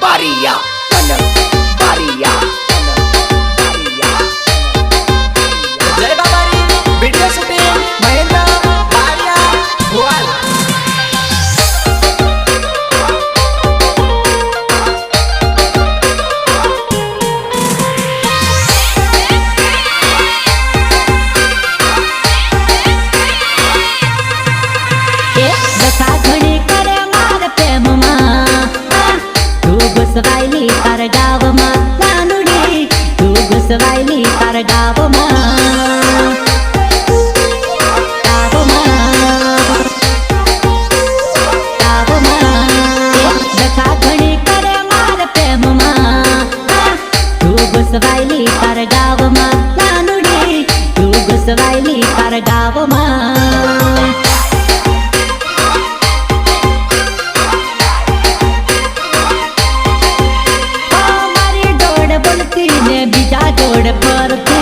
Baria. ઘુસવાયેલી તારા ગાવમાં નાનુડી તું ઘુસવાયેલી તારા ગાવમાં ઘુસવાયેલી તારા ગાવમાં નાનુડી તું ઘુસવાયેલી ஓட போறது